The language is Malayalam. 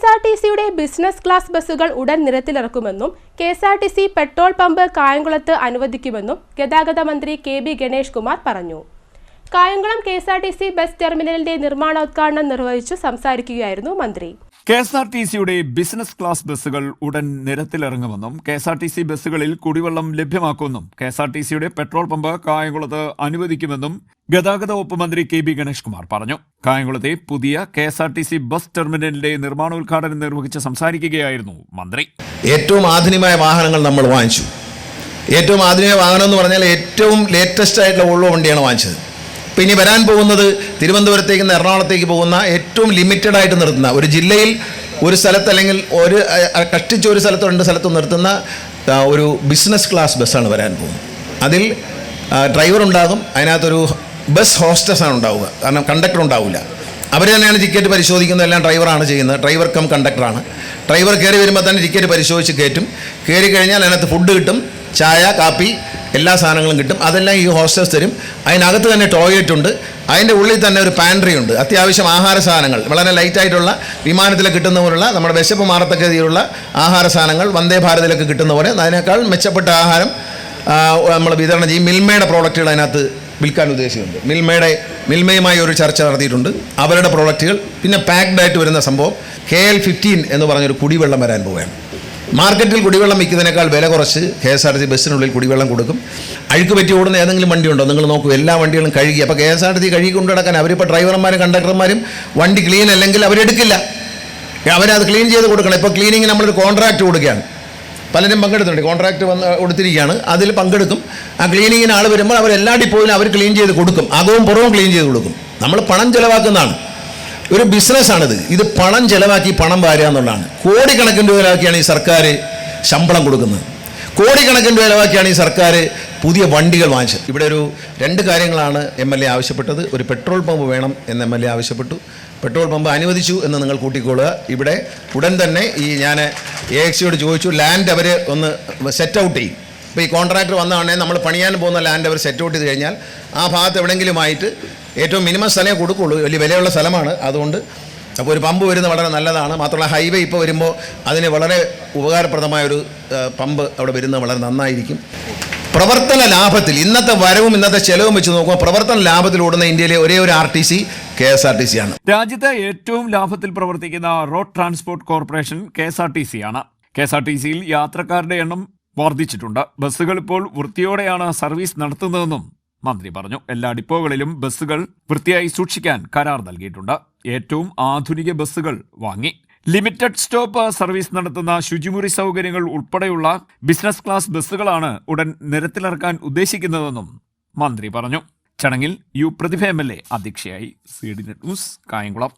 എസ് ആർ ടി സിയുടെ ബിസിനസ് ക്ലാസ് ബസ്സുകൾ ഉടൻ നിരത്തിലിറക്കുമെന്നും K S R T C petrol pump കായംകുളത്ത് അനുവദിക്കുമെന്നും ഗതാഗത മന്ത്രി കെ ബി ഗണേഷ് കുമാർ പറഞ്ഞു. Kayamkulam K S R T C bus ടെർമിനലിന്റെ നിർമ്മാണോദ്ഘാടനം നിർവഹിച്ചു സംസാരിക്കുകയായിരുന്നു മന്ത്രി. കെ എസ് ആർ ടി സിയുടെ ബിസിനസ് ക്ലാസ് ബസ്സുകൾ ഉടൻ നിരത്തിലിറങ്ങുമെന്നും K S R T C ബസ്സുകളിൽ കുടിവെള്ളം ലഭ്യമാക്കുമെന്നും കെ എസ് ആർ ടി സിയുടെ പെട്രോൾ പമ്പ് കായംകുളത്ത് അനുവദിക്കുമെന്നും ഗതാഗത വകുപ്പ് മന്ത്രി കെ ബി ഗണേഷ് കുമാർ പറഞ്ഞു. കായംകുളത്തെ പുതിയ K S R T C bus ടെർമിനലിന്റെ നിർമ്മാണോദ്ഘാടനം നിർവഹിച്ച് സംസാരിക്കുകയായിരുന്നു മന്ത്രി. ഏറ്റവും ആധുനികമായ വാഹനങ്ങൾ നമ്മൾ വാങ്ങിച്ചു. ഏറ്റവും ആധുനിക വാഹനം എന്ന് പറഞ്ഞാൽ ഏറ്റവും ലേറ്റസ്റ്റ് ആയിട്ടുള്ള ഉള്ള വണ്ടിയാണ് വാങ്ങിച്ചത്. ഇപ്പം ഇനി വരാൻ പോകുന്നത് തിരുവനന്തപുരത്തേക്ക് നിന്ന് എറണാകുളത്തേക്ക് പോകുന്ന ഏറ്റവും ലിമിറ്റഡ് ആയിട്ട് നിർത്തുന്ന ഒരു ജില്ലയിൽ ഒരു സ്ഥലത്ത് അല്ലെങ്കിൽ ഒരു കഷ്ടിച്ച് ഒരു സ്ഥലത്തോ രണ്ട് സ്ഥലത്തോ നിർത്തുന്ന ഒരു ബിസിനസ് ക്ലാസ് ബസ്സാണ് വരാൻ പോകുന്നത്. അതിൽ ഡ്രൈവർ ഉണ്ടാകും അതിനകത്തൊരു ബസ് ഹോസ്റ്റസാണ് ഉണ്ടാവുക. കാരണം കണ്ടക്ടർ ഉണ്ടാവില്ല അവർ തന്നെയാണ് ടിക്കറ്റ് പരിശോധിക്കുന്നത് എല്ലാം ഡ്രൈവറാണ് ചെയ്യുന്നത്. ഡ്രൈവർ കം കണ്ടക്ടറാണ് ഡ്രൈവർ കയറി വരുമ്പോൾ തന്നെ ടിക്കറ്റ് പരിശോധിച്ച് കയറ്റും. കയറി കഴിഞ്ഞാൽ അതിനകത്ത് ഫുഡ് കിട്ടും. ചായ കാപ്പി എല്ലാ സാധനങ്ങളും കിട്ടും. അതെല്ലാം ഈ ഹോസ്റ്റൽസ് തരും. അതിനകത്ത് തന്നെ ടോയ്ലറ്റ് ഉണ്ട്. അതിന്റെ ഉള്ളിൽ തന്നെ ഒരു പാൻട്രി ഉണ്ട്. അത്യാവശ്യം ആഹാര സാധനങ്ങൾ. വളരെ ലൈറ്റായിട്ടുള്ള വിമാനത്തിൽ കിട്ടുന്ന പോലുള്ള നമ്മുടെ വിശപ്പ് മാറത്തക്ക രീതിയിലുള്ള ആഹാര സാധനങ്ങൾ വന്ദേ ഭാരതിലൊക്കെ കിട്ടുന്ന പോലെ. അതിനേക്കാൾ മെച്ചപ്പെട്ട ആഹാരം നമ്മൾ വിതരണം ചെയ്യും. മിൽമയുടെ പ്രോഡക്റ്റുകൾ അതിനകത്ത് വിൽക്കാൻ ഉദ്ദേശിക്കുന്നുണ്ട്. മിൽമയുടെ മിൽമയുമായി ഒരു ചർച്ച നടത്തിയിട്ടുണ്ട്. അവരുടെ പ്രോഡക്റ്റുകൾ പിന്നെ പാക്ഡ് ആയിട്ട് വരുന്ന സംഭവം. കെ എൽ ഫിഫ്റ്റീൻ എന്ന് പറഞ്ഞൊരു കുടിവെള്ളം വരാൻ പോവുകയാണ്. മാർക്കറ്റിൽ കുടിവെള്ളം വിൽക്കുന്നതിനേക്കാൾ വില കുറച്ച് കെ എസ് ആർ ടി ബസ്സിനുള്ളിൽ കുടിവെള്ളം കൊടുക്കും. അഴുക്ക് പറ്റി ഓടുന്ന ഏതെങ്കിലും വണ്ടിയുണ്ടോ? നിങ്ങൾ നോക്കൂ എല്ലാ വണ്ടികളും കഴുകി. അപ്പോൾ കെ എസ് ആർ ടി കഴുകി കൊണ്ടു നടക്കാൻ അവരിപ്പോൾ ഡ്രൈവർമാരും കണ്ടക്ടർമാരും വണ്ടി ക്ലീൻ അല്ലെങ്കിൽ അവരെടുക്കില്ല അവരത് ക്ലീൻ ചെയ്ത് കൊടുക്കണം. ഇപ്പോൾ ക്ലീനിങ് നമ്മളൊരു കോൺട്രാക്റ്റ് കൊടുക്കുകയാണ്. പലരും പങ്കെടുത്തിട്ടുണ്ട്. കോൺട്രാക്ട് വന്ന് കൊടുത്തിരിക്കുകയാണ്. അതിൽ പങ്കെടുക്കും. ആ ക്ലീനിങ്ങിന് ആൾ വരുമ്പോൾ അവർ എല്ലാ ഡിപ്പോയിലും അവർ ക്ലീൻ ചെയ്ത് കൊടുക്കും. അകവും പുറവും ക്ലീൻ ചെയ്ത് കൊടുക്കും. നമ്മൾ പണം ചിലവാക്കുന്നതാണ്. ഒരു ബിസിനസ്സാണിത്. ഇത് പണം ചിലവാക്കി പണം വാരുക എന്നുള്ളതാണ്. കോടിക്കണക്കിന് രൂപ ചിലവാക്കിയാണ് ഈ സർക്കാർ ശമ്പളം കൊടുക്കുന്നത്. കോടിക്കണക്കിന് രൂപ ചിലവാക്കിയാണ് ഈ സർക്കാർ പുതിയ വണ്ടികൾ വാങ്ങിച്ചത്. ഇവിടെ ഒരു രണ്ട് കാര്യങ്ങളാണ് എം എൽ എ ആവശ്യപ്പെട്ടത്. ഒരു പെട്രോൾ പമ്പ് വേണം എന്ന് എം എൽ എ ആവശ്യപ്പെട്ടു. പെട്രോൾ പമ്പ് അനുവദിച്ചു എന്ന് നിങ്ങൾ കൂട്ടിക്കൊള്ളുക. ഇവിടെ ഉടൻ തന്നെ ഈ ഞാൻ എ എക്സിയോട് ചോദിച്ചു ലാൻഡ് അവർ ഒന്ന് സെറ്റ് ഔട്ട് ചെയ്യും. ഇപ്പോൾ ഈ കോൺട്രാക്ടർ വന്നതാണെങ്കിൽ നമ്മൾ പണിയാൻ പോകുന്ന ലാൻഡ് അവർ സെറ്റ് ഔട്ട് ചെയ്ത് കഴിഞ്ഞാൽ ആ ഭാഗത്ത് എവിടെയെങ്കിലുമായിട്ട് ഏറ്റവും മിനിമം സ്ഥലമേ കൊടുക്കുള്ളൂ. വലിയ വിലയുള്ള സ്ഥലമാണ്. അതുകൊണ്ട് അപ്പോൾ ഒരു പമ്പ് വരുന്നത് വളരെ നല്ലതാണ്. മാത്രമല്ല ഹൈവേ ഇപ്പോൾ വരുമ്പോൾ അതിന് വളരെ ഉപകാരപ്രദമായ ഒരു പമ്പ് അവിടെ വരുന്നത് വളരെ നന്നായിരിക്കും. പ്രവർത്തന ലാഭത്തിൽ ഇന്നത്തെ വരവും ഇന്നത്തെ ചെലവും വെച്ച് നോക്കുമ്പോൾ പ്രവർത്തന ലാഭത്തിൽ ഓടുന്ന ഇന്ത്യയിലെ ഒരേ ഒരു R T C K S R T C ആണ്. രാജ്യത്തെ ഏറ്റവും ലാഭത്തിൽ പ്രവർത്തിക്കുന്ന road transport corporation K S R T C ആണ്. കെ എസ് ആർ ടി സിയിൽ യാത്രക്കാരുടെ എണ്ണം വർദ്ധിച്ചിട്ടുണ്ട്. ബസ്സുകൾ ഇപ്പോൾ വൃത്തിയോടെയാണ് സർവീസ് നടത്തുന്നതെന്നും മന്ത്രി പറഞ്ഞു. എല്ലാ ഡിപ്പോകളിലും ബസ്സുകൾ വൃത്തിയായി സൂക്ഷിക്കാൻ കരാർ നൽകിയിട്ടുണ്ട്. ഏറ്റവും ആധുനിക ബസ്സുകൾ വാങ്ങി. ലിമിറ്റഡ് സ്റ്റോപ്പ് സർവീസ് നടത്തുന്ന ശുചിമുറി സൗകര്യങ്ങൾ ഉൾപ്പെടെയുള്ള ബിസിനസ് ക്ലാസ് ബസ്സുകളാണ് ഉടൻ നിരത്തിലിറക്കാൻ ഉദ്ദേശിക്കുന്നതെന്നും മന്ത്രി പറഞ്ഞു. ചടങ്ങിൽ U Prathibha M L A അധ്യക്ഷയായി. C D net news Kayamkulam.